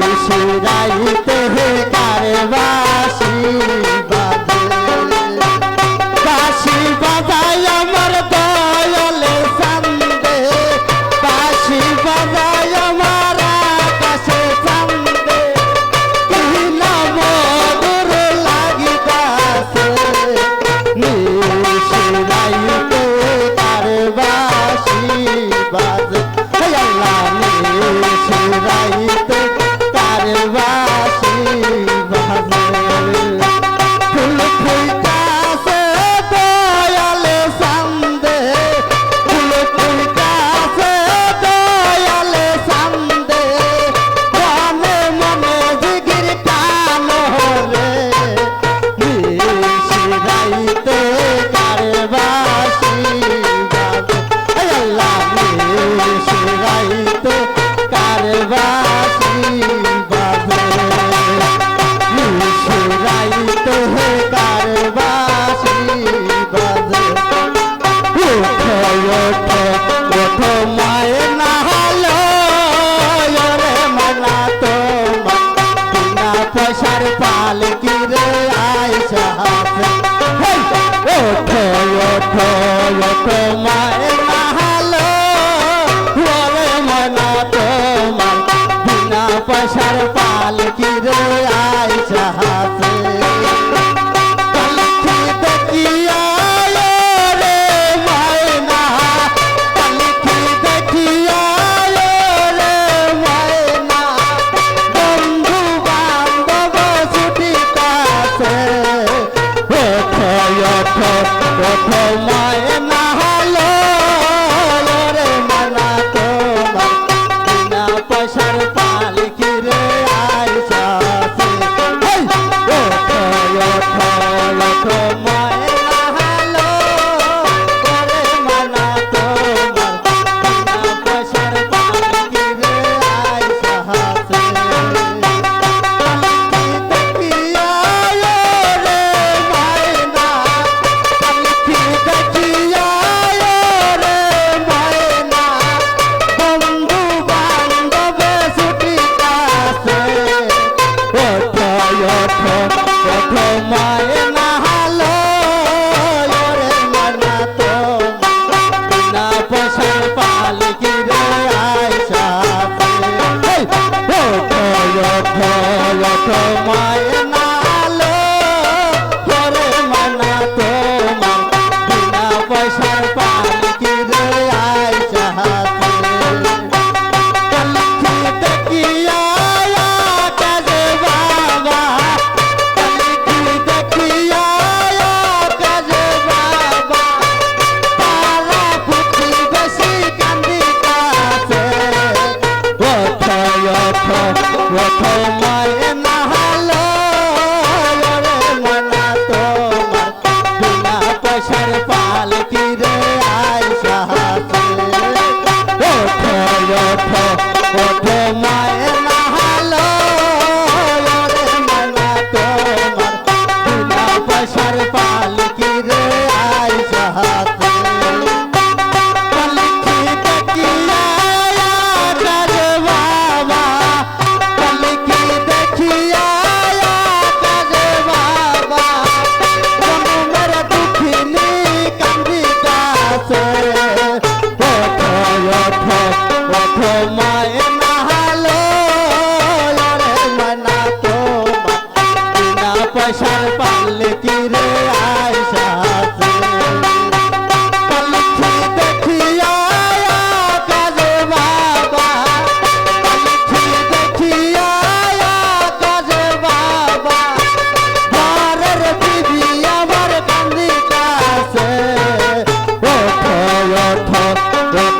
নিশিরাইতে কারবাসি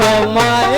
ওঠো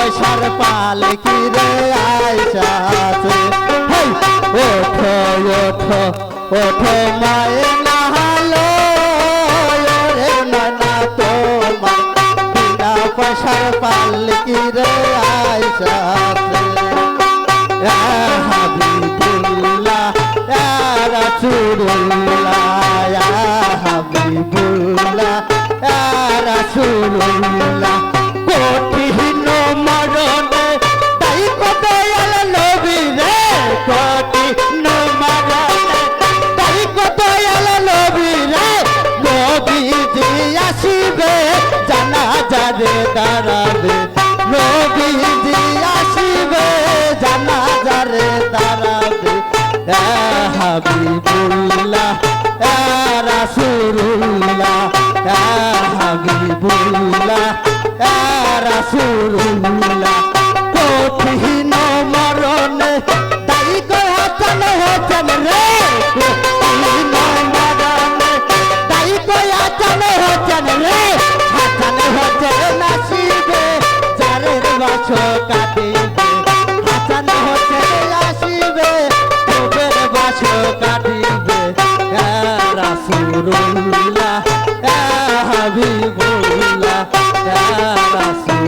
পয়সার পালকি রে আইসাছে? ওঠো ওঠো ওঠো মায়ে নাহালো রে নানা তোমার বিনা পয়সার পালকি রে আইসাছে? হাবিবুল্লাহ রাসূলুল্লাহ হাবিবুল্লাহ রাসূলুল্লাহ। বাসকা দিবে হাসান হোসেন আসিবে তোদের বাসকা দিবে রাসুল্লাহ হাবিবুল্লাহ রাসুল